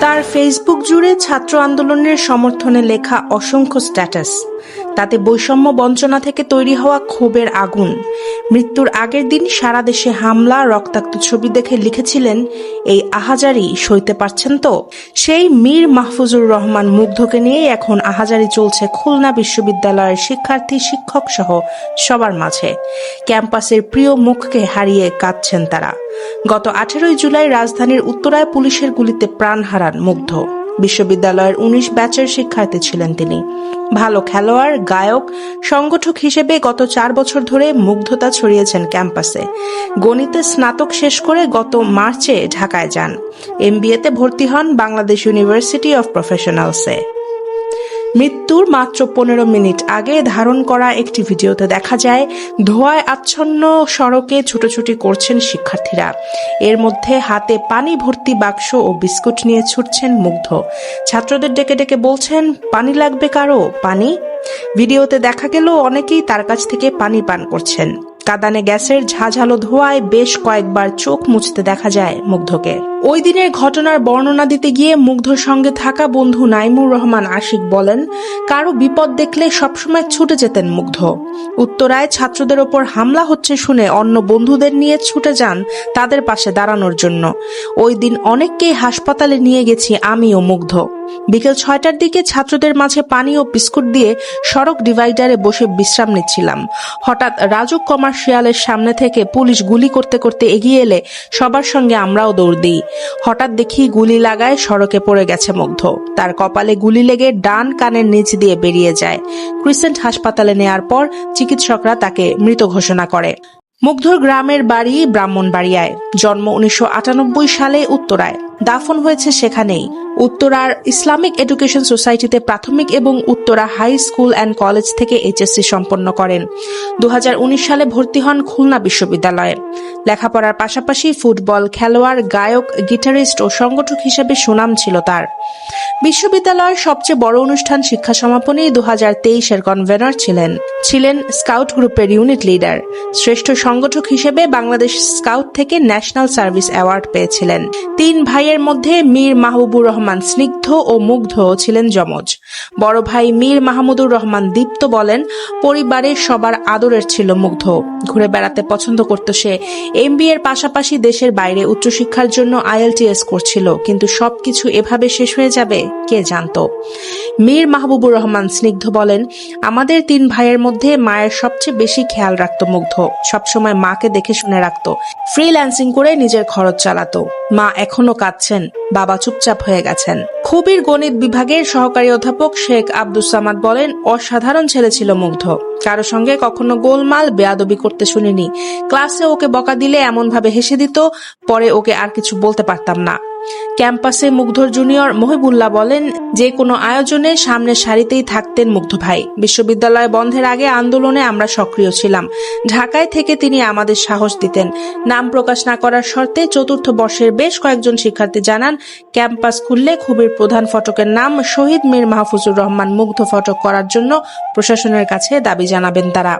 তার ফেসবুক জুড়ে ছাত্র আন্দোলনের সমর্থনে লেখা অসংখ্য স্ট্যাটাস তাতে বৈষম্য বঞ্চনা থেকে তৈরি হওয়া ক্ষোভের আগুন। মৃত্যুর আগের দিন সারা দেশে হামলা, রক্তাক্ত ছবি দেখে লিখেছিলেন, এই আহাজারি সইতে পারছেন তো? সেই মীর মাহফুজুর রহমান মুগ্ধকে নিয়ে এখন আহাজারি চলছে খুলনা বিশ্ববিদ্যালয়ের শিক্ষার্থী, শিক্ষক সহ সবার মাঝে। ক্যাম্পাসের প্রিয় মুখকে হারিয়ে কাঁদছেন তারা। গত আঠেরোই জুলাই রাজধানীর উত্তরায় পুলিশের গুলিতে প্রাণ হারান মুগ্ধ। বিশ্ববিদ্যালয়ের উনিশ ব্যাচের শিক্ষার্থী ছিলেন তিনি। ভালো খেলোয়াড়, গায়ক, সংগঠক হিসেবে গত চার বছর ধরে মুগ্ধতা ছড়িয়েছেন ক্যাম্পাসে। গণিতে স্নাতক শেষ করে গত মার্চে ঢাকায় যান। এমবিএতে ভর্তি হন বাংলাদেশ ইউনিভার্সিটি অফ প্রফেশনালসে। মৃত্যুর মাত্র পনেরো মিনিট আগে ধারণ করা একটি ভিডিওতে দেখা যায়, ধোঁয়ায় আচ্ছন্ন সড়কে ছুটোছুটি করছেন শিক্ষার্থীরা। এর মধ্যে হাতে পানি ভর্তি বাক্স ও বিস্কুট নিয়ে ছুটছেন মুগ্ধ। ছাত্রদের ডেকে ডেকে বলছেন, পানি লাগবে কারও? পানি? ভিডিওতে দেখা গেল, অনেকেই তার কাছ থেকে পানি পান করছেন। কাদানে গ্যাসের ঝাঝালো ধোঁয়ায় বেশ কয়েকবার চোখ মুছতে দেখা যায় মুগ্ধকে। ওই দিনের ঘটনার বর্ণনা দিতে গিয়ে মুগ্ধর সঙ্গে থাকা বন্ধু নাইমুর রহমান আশিক বলেন, কারও বিপদ দেখলে সবসময় ছুটে যেতেন মুগ্ধ। উত্তরায় ছাত্রদের ওপর হামলা হচ্ছে শুনে অন্য বন্ধুদের নিয়ে ছুটে যান তাদের পাশে দাঁড়ানোর জন্য। ওই দিন অনেককেই হাসপাতালে নিয়ে গেছি আমিও মুগ্ধ। বিকেল ছয়টার দিকে ছাত্রদের মাঝে পানি ও বিস্কুট দিয়ে সড়ক ডিভাইডারে বসে বিশ্রাম নিচ্ছিলাম। হঠাৎ রাজুক কমার্শিয়ালের সামনে থেকে পুলিশ গুলি করতে করতে এগিয়ে এলে সবার সঙ্গে আমরাও দৌড় দিই। হঠাৎ দেখি গুলি লাগায় সড়কে পড়ে গেছে মুগ্ধ। তার কপালে গুলি লেগে ডান কানের নিচ দিয়ে বেরিয়ে যায়। ক্রিসেন্ট হাসপাতালে নেয়ার পর চিকিৎসকরা তাকে মৃত ঘোষণা করে। মুগ্ধর গ্রামের বাড়ি ব্রাহ্মণবাড়িয়ায়। জন্ম উনিশশো আটানব্বই সালে উত্তরায়। দাফন হয়েছে সেখানেই। উত্তরার ইসলামিক এডুকেশন সোসাইটিতে প্রাথমিক এবং Uttara high school and college থেকে এইচএসসি সম্পন্ন করেন। দু হাজার উনিশ সালে ভর্তি হন খুলনা বিশ্ববিদ্যালয়ে। লেখাপড়ার পাশাপাশি ফুটবল খেলোয়াড়, গায়ক, গিটারিস্ট ও সংগঠক হিসেবে সুনাম ছিল তার। বিশ্ববিদ্যালয়ের সবচেয়ে বড় অনুষ্ঠান শিক্ষা সমাপনী দু হাজার তেইশের কনভেনর ছিলেন। ছিলেন স্কাউট গ্রুপের ইউনিট লিডার। শ্রেষ্ঠ সংগঠক হিসেবে বাংলাদেশ স্কাউট থেকে ন্যাশনাল সার্ভিস অ্যাওয়ার্ড পেয়েছিলেন। তিন ভাইয়ের মধ্যে মীর মাহবুবুর রহমান স্নিগ্ধ ও মুগ্ধ ছিলেন যমজ। বড় ভাই মীর মাহমুদুর রহমান দীপ্ত বলেন, পরিবারের সবার আদরের ছিল মুগ্ধ। ঘুরে বেড়াতে পছন্দ করত সে। এম এর পাশাপাশি দেশের বাইরে উচ্চশিক্ষার জন্য আইএলটিএস করছিল, কিন্তু সবকিছু এভাবে শেষ হয়ে যাবে, কে জানতো? মীর মাহবুবুর রহমান স্নিগ্ধ বলেন, আমাদের তিন ভাইয়ের মধ্যে মায়ের সবচেয়ে বেশি খেয়াল রাখত মুগ্ধ। সবসময় মাকে দেখে শুনে রাখতো। ফ্রিল্যান্সিং করে নিজের খরচ চালাতো। মা এখনও কাঁদছেন। বাবা চুপচাপ হয়ে গেছেন। খুবির গণিত বিভাগের সহকারী অধ্যাপক শেখ আব্দুস সামাদ বলেন, অসাধারণ ছেলে ছিল মুগ্ধ। কারও সঙ্গে কখনো গোলমাল, বেয়াদবি করতে শুনিনি। ক্লাসে ওকে বকা দিলে এমন ভাবে হেসে দিত, পরে ওকে আর কিছু বলতে পারতাম না। ক্যাম্পাসে মুগ্ধর জুনিয়র মহিবুল্লাহ বলেন, যে কোনো আয়োজনে সামনের সারিতেই থাকতেন মুগ্ধ ভাই। বিশ্ববিদ্যালয় বন্ধের আগে আন্দোলনে আমরা সক্রিয় ছিলাম। ঢাকায় থেকে তিনি আমাদের সাহস দিতেন। নাম প্রকাশ না করার শর্তে চতুর্থ বর্ষের বেশ কয়েকজন শিক্ষার্থী জানান, ক্যাম্পাস খুললে খুবির প্রধান ফটকের নাম শহীদ মীর মাহফুজুর রহমান মুগ্ধ ফটক করার জন্য প্রশাসনের কাছে দাবি জানাবেন তারা।